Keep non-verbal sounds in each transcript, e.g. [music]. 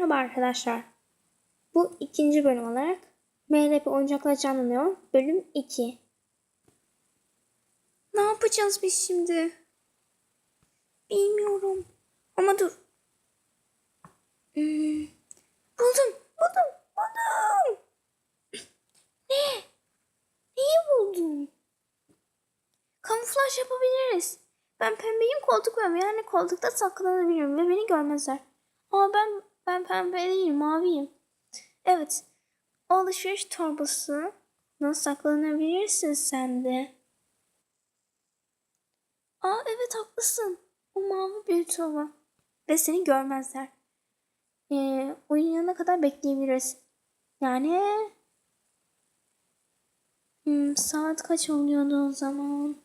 Merhaba arkadaşlar. Bu ikinci bölüm olarak MLP Oyuncaklar Canlanıyor bölüm 2. Ne yapacağız biz şimdi? Bilmiyorum. Ama dur. Hmm. Buldum, buldum, buldum. Ne? Neyi buldun? Kamuflaj yapabiliriz. Ben pembeyim koltuk var. Yani koltukta saklanabilirim ve beni görmezler. Ama ben ben pembe değilim, maviyim. Evet. O alışveriş torbası. Nasıl saklanabilirsin sen de? Aa evet haklısın. O mavi bir torba. Ve seni görmezler. Ee, uyuyana kadar bekleyebiliriz. Yani hmm, saat kaç oluyordu o zaman?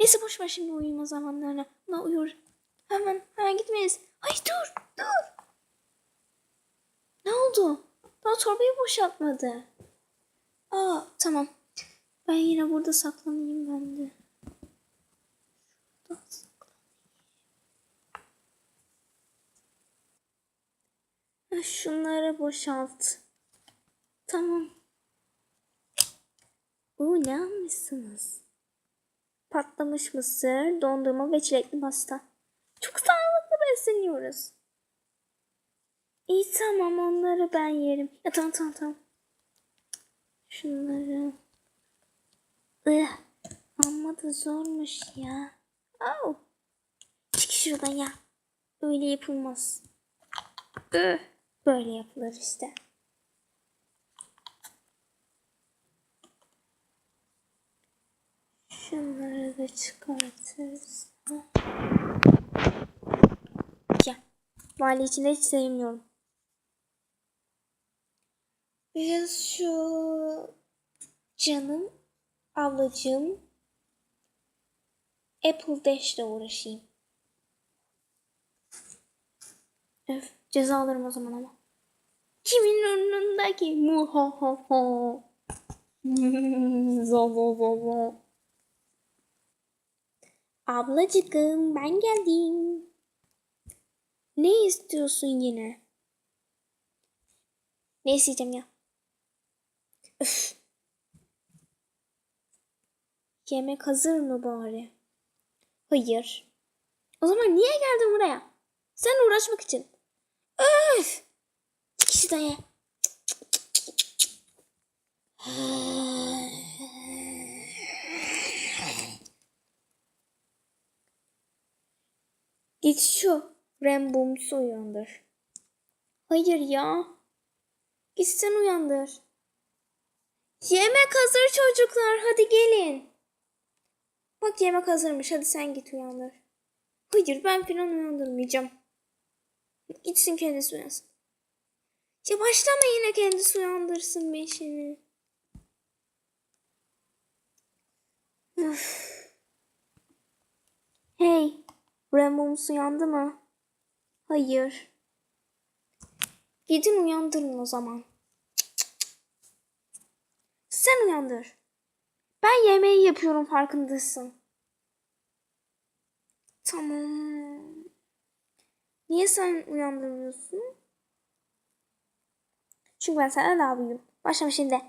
Neyse boş ver şimdi uyuma zamanlarına. Ama uyur. Hemen, hemen gitmeyiz. Ay dur, dur. Ne oldu? Daha torbayı boşaltmadı. Aa tamam. Ben yine burada saklanayım ben de. Şurada saklanayım. Şunları boşalt. Tamam. Oo ne almışsınız? Patlamış mısır, dondurma ve çilekli pasta. Çok sağlıklı besleniyoruz. İyi tamam onları ben yerim. Ya tamam tamam tamam. Şunları. Ih, amma da zormuş ya. Au. Çık şuradan ya. Öyle yapılmaz. Ih, böyle yapılır işte. Şunları da çıkartırız. Ya. Vali içinde hiç sevmiyorum. Biraz şu canım ablacığım Apple Dash'le uğraşayım. Öf, ceza alırım o zaman ama. Kimin önündeki mu ho ho ho. [laughs] zo zo zo zo. Ablacığım ben geldim. Ne istiyorsun yine? Ne isteyeceğim ya? Öf. Yemek hazır mı bari? Hayır. O zaman niye geldin buraya? Sen uğraşmak için. Öf! De ye. Git şu Rambums'u uyandır. Hayır ya. Git sen uyandır. Yemek hazır çocuklar. Hadi gelin. Bak yemek hazırmış. Hadi sen git uyandır. Hayır ben falan uyandırmayacağım. Gitsin kendisi uyansın. Ya başlama yine kendisi uyandırsın be şimdi. Üf. Hey. Rambums uyandı mı? Hayır. Gidin uyandırın o zaman. Sen uyandır. Ben yemeği yapıyorum farkındasın. Tamam. Niye sen uyandırmıyorsun? Çünkü ben senden daha büyüğüm. Başlama şimdi.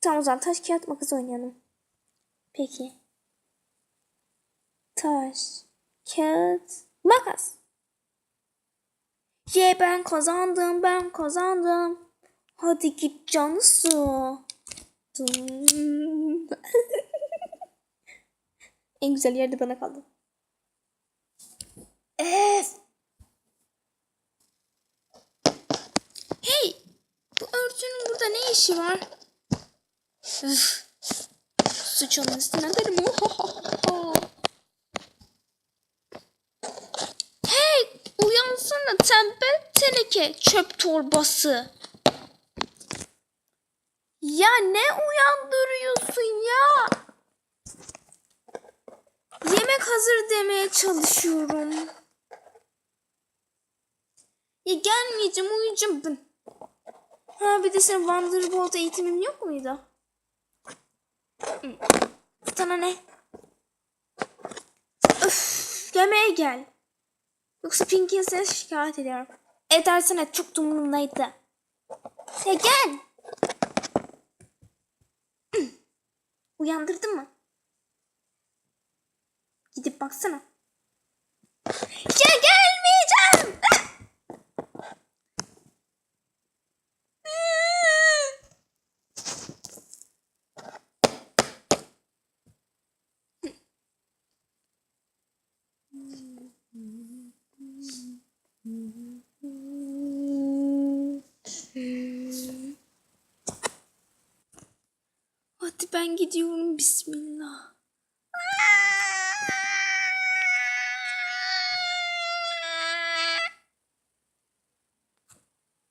Tamam o zaman taş kağıt makas oynayalım. Peki. Taş, kağıt, makas. Ye ben kazandım, ben kazandım. Hadi git canı su. Dın. [laughs] en güzel yerde bana kaldı. Evet. Hey! Bu örtünün burada ne işi var? Üf. Suç onun üstüne derim. Hey! Uyansana tembel teneke çöp torbası. Ya ne uyandırıyorsun ya? Yemek hazır demeye çalışıyorum. Ya gelmeyeceğim uyuyacağım ben. Ha bir de senin Wonderbolt eğitimin yok muydu? Sana ne? Öf, yemeğe gel. Yoksa Pinky'ye seni şikayet ederim. edersen çok da umurumdaydı. Ya gel. Uyandırdın mı? Gidip baksana. Ya gelmeyeceğim. Hadi ben gidiyorum bismillah.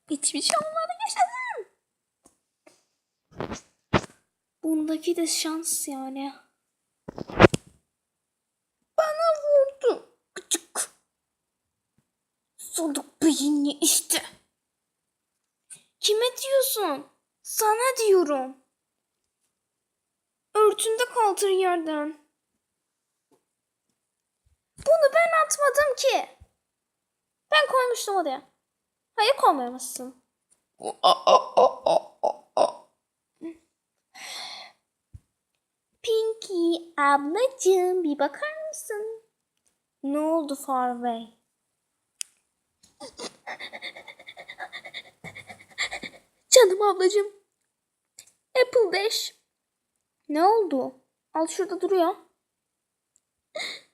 Hiçbir şey olmadı yaşasın. Bundaki de şans yani. Bana vurdu. Küçük. Soluk beyinli işte. Kime diyorsun? Sana diyorum. Örtünde kaldır yerden. Bunu ben atmadım ki. Ben koymuştum oraya. Hayır koymamışsın. Pinky ablacığım bir bakar mısın? Ne oldu Farway? Canım ablacığım. Apple Dash. Ne oldu? Al şurada duruyor. [gasps]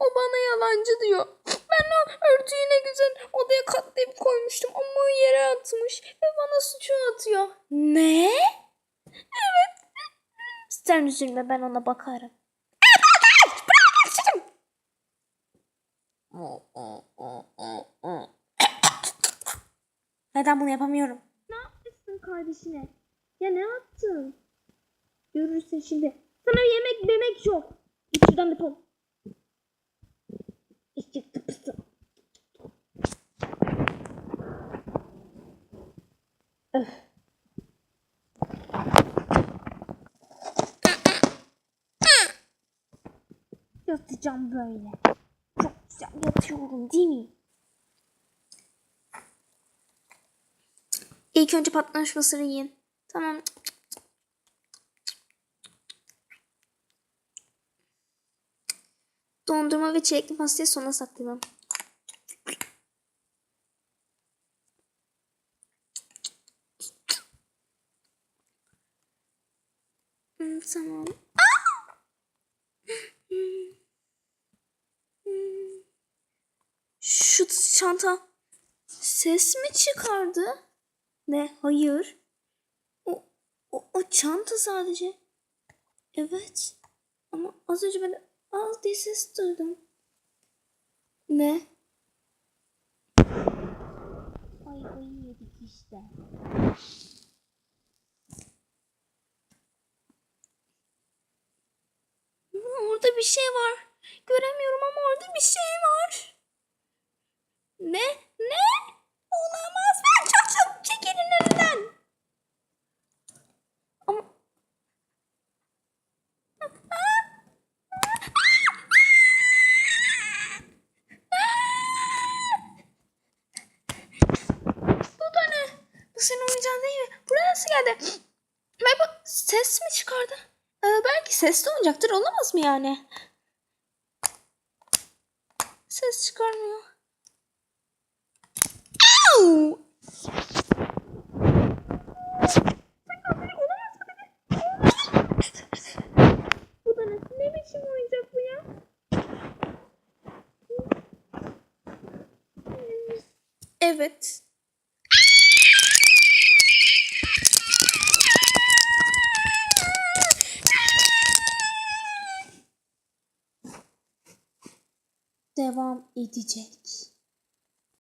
O bana yalancı diyor. Ben o örtüyü ne güzel odaya katlayıp koymuştum ama o yere atmış ve bana suçu atıyor. Ne? Evet. Sen üzülme ben ona bakarım. Neden bunu yapamıyorum? Ne yapmışsın kardeşine? Ya ne yaptın? Görürsün şimdi. Sana yemek memek yok. Git şuradan defol. İşçi tıpısı. Öf. Yatacağım böyle. Çok güzel yatıyorum değil mi? İlk önce patlamış mısırı yiyin. Tamam. Dondurma ve çilekli pastayı sona saklayalım. Hmm, tamam. Şu çanta ses mi çıkardı? Ne? Hayır. O, o, o çanta sadece. Evet. Ama az önce ben az diye ses duydum. Ne? Ayvayı yedik işte. Orada bir şey var. Göremiyorum ama orada bir şey var. Ne? Ne? Olamaz. Ben çok çok çekilin önünden. Ama... Bu da ne? Bu senin oyuncağın değil mi? Nasıl geldi? Merhaba ses mi çıkardı? Ee, belki sesli oyuncaktır olamaz mı yani? Ses çıkarmıyor. Au! Bu da ne? Ne biçim oyuncak bu ya? Evet. Devam edecek.